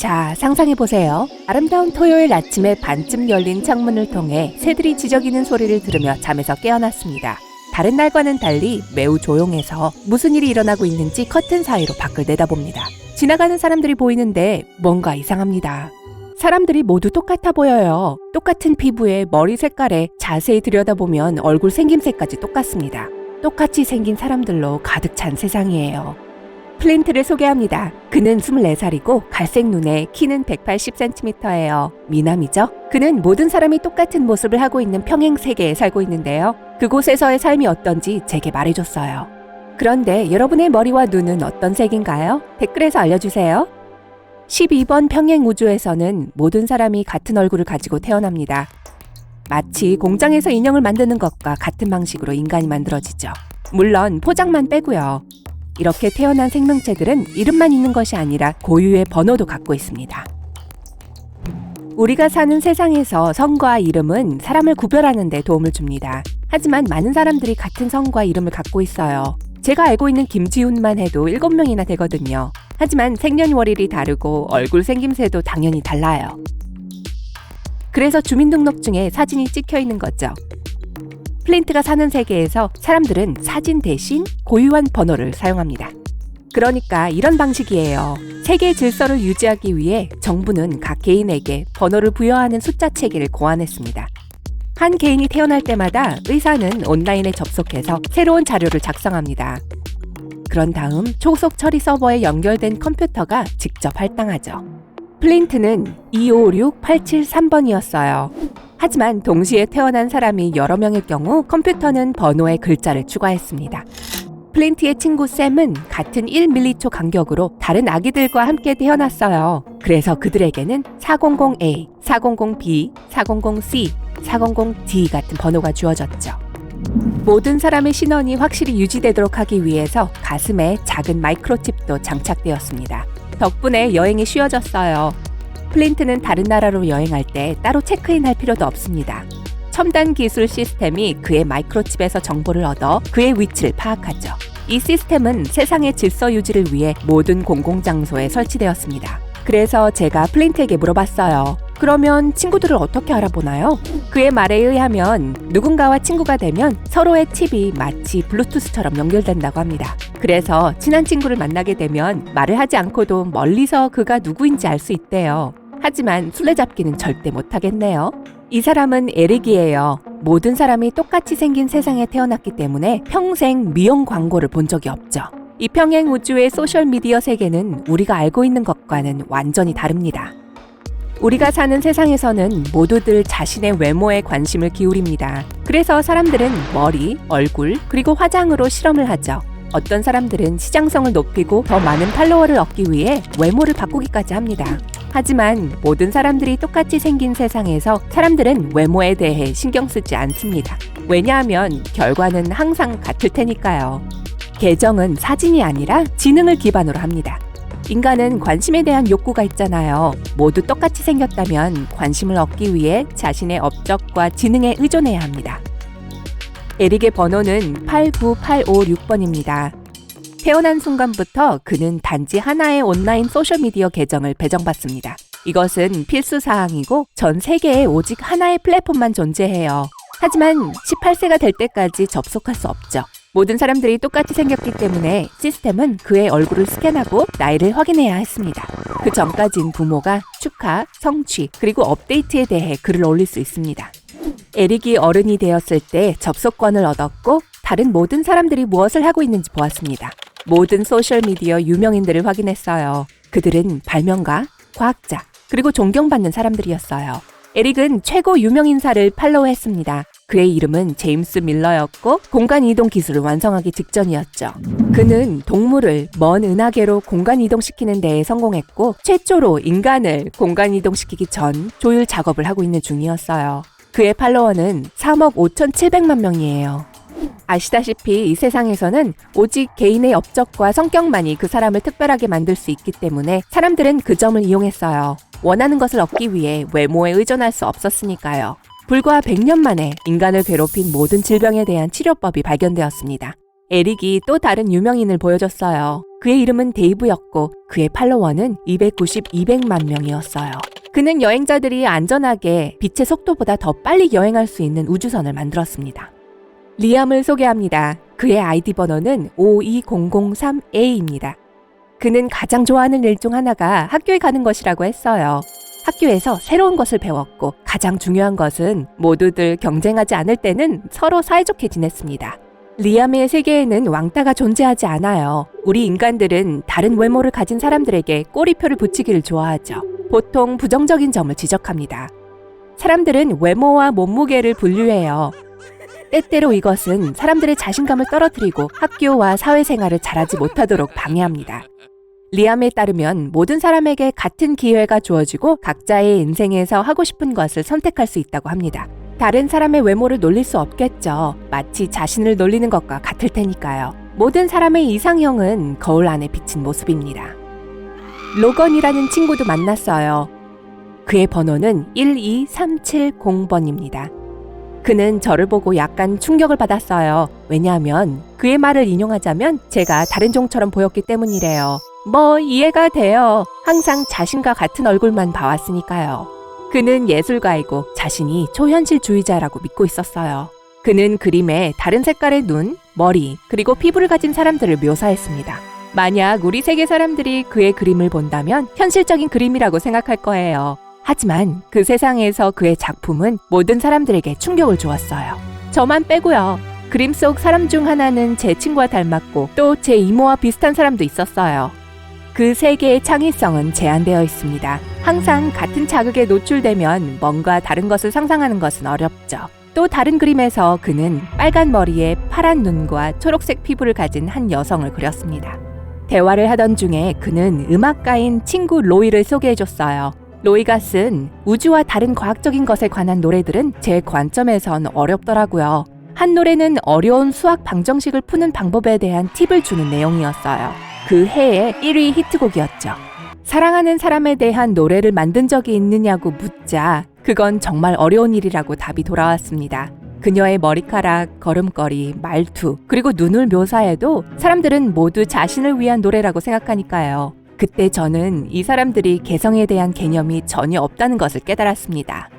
자, 상상해 보세요. 아름다운 토요일 아침에 반쯤 열린 창문을 통해 새들이 지저귀는 소리를 들으며 잠에서 깨어났습니다. 다른 날과는 달리 매우 조용해서 무슨 일이 일어나고 있는지 커튼 사이로 밖을 내다봅니다. 지나가는 사람들이 보이는데 뭔가 이상합니다. 사람들이 모두 똑같아 보여요. 똑같은 피부에 머리 색깔에 자세히 들여다보면 얼굴 생김새까지 똑같습니다. 똑같이 생긴 사람들로 가득 찬 세상이에요. 플린트를 소개합니다. 그는 24살이고 갈색 눈에 키는 180cm예요. 미남이죠? 그는 모든 사람이 똑같은 모습을 하고 있는 평행 세계에 살고 있는데요. 그곳에서의 삶이 어떤지 제게 말해줬어요. 그런데 여러분의 머리와 눈은 어떤 색인가요? 댓글에서 알려주세요. 12번 평행 우주에서는 모든 사람이 같은 얼굴을 가지고 태어납니다. 마치 공장에서 인형을 만드는 것과 같은 방식으로 인간이 만들어지죠. 물론 포장만 빼고요. 이렇게 태어난 생명체들은 이름만 있는 것이 아니라 고유의 번호도 갖고 있습니다. 우리가 사는 세상에서 성과 이름은 사람을 구별하는 데 도움을 줍니다. 하지만 많은 사람들이 같은 성과 이름을 갖고 있어요. 제가 알고 있는 김지훈만 해도 7명이나 되거든요. 하지만 생년월일이 다르고 얼굴 생김새도 당연히 달라요. 그래서 주민등록증에 사진이 찍혀 있는 거죠. 플린트가 사는 세계에서 사람들은 사진 대신 고유한 번호를 사용합니다. 그러니까 이런 방식이에요. 세계 질서를 유지하기 위해 정부는 각 개인에게 번호를 부여하는 숫자 체계를 고안했습니다. 한 개인이 태어날 때마다 의사는 온라인에 접속해서 새로운 자료를 작성합니다. 그런 다음 초속 처리 서버에 연결된 컴퓨터가 직접 할당하죠. 플린트는 256873번이었어요. 하지만 동시에 태어난 사람이 여러 명일 경우 컴퓨터는 번호에 글자를 추가했습니다. 플린트의 친구 샘은 같은 1밀리초 간격으로 다른 아기들과 함께 태어났어요. 그래서 그들에게는 400A, 400B, 400C, 400D 같은 번호가 주어졌죠. 모든 사람의 신원이 확실히 유지되도록 하기 위해서 가슴에 작은 마이크로칩도 장착되었습니다. 덕분에 여행이 쉬워졌어요. 플린트는 다른 나라로 여행할 때 따로 체크인 할 필요도 없습니다. 첨단 기술 시스템이 그의 마이크로칩에서 정보를 얻어 그의 위치를 파악하죠. 이 시스템은 세상의 질서 유지를 위해 모든 공공장소에 설치되었습니다. 그래서 제가 플린트에게 물어봤어요. 그러면 친구들을 어떻게 알아보나요? 그의 말에 의하면 누군가와 친구가 되면 서로의 칩이 마치 블루투스처럼 연결된다고 합니다. 그래서 친한 친구를 만나게 되면 말을 하지 않고도 멀리서 그가 누구인지 알 수 있대요. 하지만 술래잡기는 절대 못하겠네요. 이 사람은 에릭이에요. 모든 사람이 똑같이 생긴 세상에 태어났기 때문에 평생 미용 광고를 본 적이 없죠. 이 평행 우주의 소셜미디어 세계는 우리가 알고 있는 것과는 완전히 다릅니다. 우리가 사는 세상에서는 모두들 자신의 외모에 관심을 기울입니다. 그래서 사람들은 머리, 얼굴, 그리고 화장으로 실험을 하죠. 어떤 사람들은 시장성을 높이고 더 많은 팔로워를 얻기 위해 외모를 바꾸기까지 합니다. 하지만 모든 사람들이 똑같이 생긴 세상에서 사람들은 외모에 대해 신경 쓰지 않습니다. 왜냐하면 결과는 항상 같을 테니까요. 계정은 사진이 아니라 지능을 기반으로 합니다. 인간은 관심에 대한 욕구가 있잖아요. 모두 똑같이 생겼다면 관심을 얻기 위해 자신의 업적과 지능에 의존해야 합니다. 에릭의 번호는 89856번입니다. 태어난 순간부터 그는 단지 하나의 온라인 소셜미디어 계정을 배정받습니다. 이것은 필수 사항이고 전 세계에 오직 하나의 플랫폼만 존재해요. 하지만 18세가 될 때까지 접속할 수 없죠. 모든 사람들이 똑같이 생겼기 때문에 시스템은 그의 얼굴을 스캔하고 나이를 확인해야 했습니다. 그 전까진 부모가 축하, 성취, 그리고 업데이트에 대해 글을 올릴 수 있습니다. 에릭이 어른이 되었을 때 접속권을 얻었고 다른 모든 사람들이 무엇을 하고 있는지 보았습니다. 모든 소셜미디어 유명인들을 확인했어요. 그들은 발명가, 과학자, 그리고 존경받는 사람들이었어요. 에릭은 최고 유명인사를 팔로우했습니다. 그의 이름은 제임스 밀러였고 공간 이동 기술을 완성하기 직전이었죠. 그는 동물을 먼 은하계로 공간 이동시키는 데에 성공했고 최초로 인간을 공간 이동시키기 전 조율 작업을 하고 있는 중이었어요. 그의 팔로워는 3억 5,700만 명이에요. 아시다시피 이 세상에서는 오직 개인의 업적과 성격만이 그 사람을 특별하게 만들 수 있기 때문에 사람들은 그 점을 이용했어요. 원하는 것을 얻기 위해 외모에 의존할 수 없었으니까요. 불과 100년 만에 인간을 괴롭힌 모든 질병에 대한 치료법이 발견되었습니다. 에릭이 또 다른 유명인을 보여줬어요. 그의 이름은 데이브였고 그의 팔로워는 290, 200만 명이었어요. 그는 여행자들이 안전하게 빛의 속도보다 더 빨리 여행할 수 있는 우주선을 만들었습니다. 리암을 소개합니다. 그의 아이디 번호는 52003A입니다. 그는 가장 좋아하는 일 중 하나가 학교에 가는 것이라고 했어요. 학교에서 새로운 것을 배웠고 가장 중요한 것은 모두들 경쟁하지 않을 때는 서로 사이좋게 지냈습니다. 리암의 세계에는 왕따가 존재하지 않아요. 우리 인간들은 다른 외모를 가진 사람들에게 꼬리표를 붙이기를 좋아하죠. 보통 부정적인 점을 지적합니다. 사람들은 외모와 몸무게를 분류해요. 때때로 이것은 사람들의 자신감을 떨어뜨리고 학교와 사회생활을 잘하지 못하도록 방해합니다. 리암에 따르면 모든 사람에게 같은 기회가 주어지고 각자의 인생에서 하고 싶은 것을 선택할 수 있다고 합니다. 다른 사람의 외모를 놀릴 수 없겠죠. 마치 자신을 놀리는 것과 같을 테니까요. 모든 사람의 이상형은 거울 안에 비친 모습입니다. 로건이라는 친구도 만났어요. 그의 번호는 12370번입니다. 그는 저를 보고 약간 충격을 받았어요. 왜냐하면 그의 말을 인용하자면 제가 다른 종처럼 보였기 때문이래요. 뭐 이해가 돼요. 항상 자신과 같은 얼굴만 봐왔으니까요. 그는 예술가이고 자신이 초현실주의자라고 믿고 있었어요. 그는 그림에 다른 색깔의 눈, 머리, 그리고 피부를 가진 사람들을 묘사했습니다. 만약 우리 세계 사람들이 그의 그림을 본다면 현실적인 그림이라고 생각할 거예요. 하지만 그 세상에서 그의 작품은 모든 사람들에게 충격을 주었어요. 저만 빼고요. 그림 속 사람 중 하나는 제 친구와 닮았고 또 제 이모와 비슷한 사람도 있었어요. 그 세계의 창의성은 제한되어 있습니다. 항상 같은 자극에 노출되면 뭔가 다른 것을 상상하는 것은 어렵죠. 또 다른 그림에서 그는 빨간 머리에 파란 눈과 초록색 피부를 가진 한 여성을 그렸습니다. 대화를 하던 중에 그는 음악가인 친구 로이를 소개해줬어요. 로이가 쓴 우주와 다른 과학적인 것에 관한 노래들은 제 관점에선 어렵더라고요. 한 노래는 어려운 수학 방정식을 푸는 방법에 대한 팁을 주는 내용이었어요. 그 해의 1위 히트곡이었죠. 사랑하는 사람에 대한 노래를 만든 적이 있느냐고 묻자 그건 정말 어려운 일이라고 답이 돌아왔습니다. 그녀의 머리카락, 걸음걸이, 말투, 그리고 눈을 묘사해도 사람들은 모두 자신을 위한 노래라고 생각하니까요. 그때 저는 이 사람들이 개성에 대한 개념이 전혀 없다는 것을 깨달았습니다.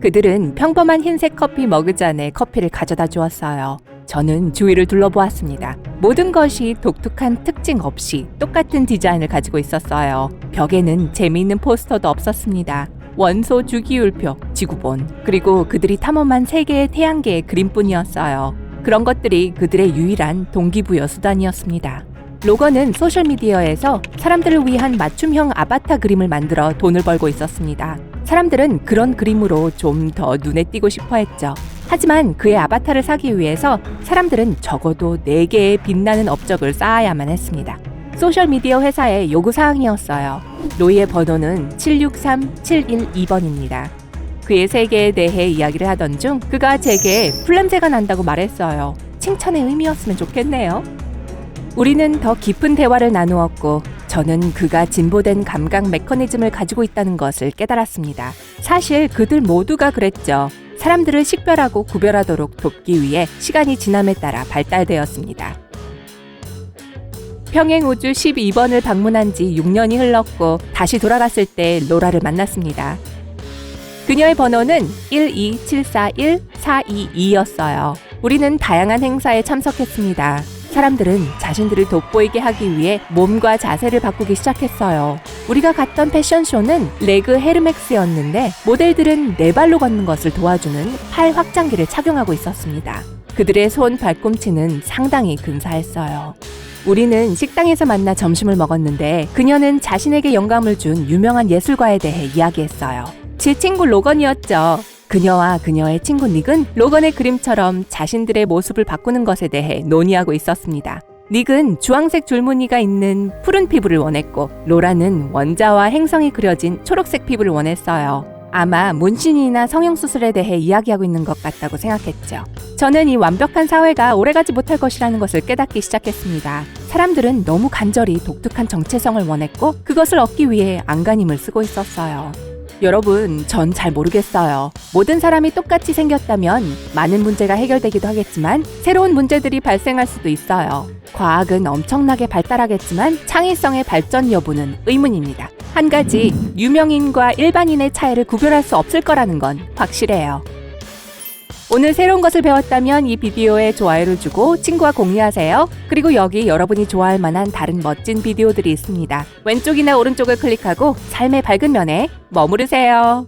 그들은 평범한 흰색 커피 머그잔에 커피를 가져다 주었어요. 저는 주위를 둘러보았습니다. 모든 것이 독특한 특징 없이 똑같은 디자인을 가지고 있었어요. 벽에는 재미있는 포스터도 없었습니다. 원소 주기율표, 지구본, 그리고 그들이 탐험한 세 개의 태양계의 그림뿐이었어요. 그런 것들이 그들의 유일한 동기부여 수단이었습니다. 로건은 소셜미디어에서 사람들을 위한 맞춤형 아바타 그림을 만들어 돈을 벌고 있었습니다. 사람들은 그런 그림으로 좀 더 눈에 띄고 싶어 했죠. 하지만 그의 아바타를 사기 위해서 사람들은 적어도 4개의 빛나는 업적을 쌓아야만 했습니다. 소셜미디어 회사의 요구사항이었어요. 로이의 번호는 763712번입니다. 그의 세계에 대해 이야기를 하던 중 그가 제게 풀냄새가 난다고 말했어요. 칭찬의 의미였으면 좋겠네요. 우리는 더 깊은 대화를 나누었고 저는 그가 진보된 감각 메커니즘을 가지고 있다는 것을 깨달았습니다. 사실 그들 모두가 그랬죠. 사람들을 식별하고 구별하도록 돕기 위해 시간이 지남에 따라 발달되었습니다. 평행우주 12번을 방문한 지 6년이 흘렀고 다시 돌아갔을 때 로라를 만났습니다. 그녀의 번호는 12741-422였어요. 우리는 다양한 행사에 참석했습니다. 사람들은 자신들을 돋보이게 하기 위해 몸과 자세를 바꾸기 시작했어요. 우리가 갔던 패션쇼는 레그 헤르맥스였는데 모델들은 네 발로 걷는 것을 도와주는 팔 확장기를 착용하고 있었습니다. 그들의 손 발꿈치는 상당히 근사했어요. 우리는 식당에서 만나 점심을 먹었는데 그녀는 자신에게 영감을 준 유명한 예술가에 대해 이야기했어요. 제 친구 로건이었죠. 그녀와 그녀의 친구 닉은 로건의 그림처럼 자신들의 모습을 바꾸는 것에 대해 논의하고 있었습니다. 닉은 주황색 줄무늬가 있는 푸른 피부를 원했고 로라는 원자와 행성이 그려진 초록색 피부를 원했어요. 아마 문신이나 성형수술에 대해 이야기하고 있는 것 같다고 생각했죠. 저는 이 완벽한 사회가 오래가지 못할 것이라는 것을 깨닫기 시작했습니다. 사람들은 너무 간절히 독특한 정체성을 원했고 그것을 얻기 위해 안간힘을 쓰고 있었어요. 여러분, 전 잘 모르겠어요. 모든 사람이 똑같이 생겼다면 많은 문제가 해결되기도 하겠지만 새로운 문제들이 발생할 수도 있어요. 과학은 엄청나게 발달하겠지만 창의성의 발전 여부는 의문입니다. 한 가지, 유명인과 일반인의 차이를 구별할 수 없을 거라는 건 확실해요. 오늘 새로운 것을 배웠다면 이 비디오에 좋아요를 주고 친구와 공유하세요. 그리고 여기 여러분이 좋아할 만한 다른 멋진 비디오들이 있습니다. 왼쪽이나 오른쪽을 클릭하고 삶의 밝은 면에 머무르세요.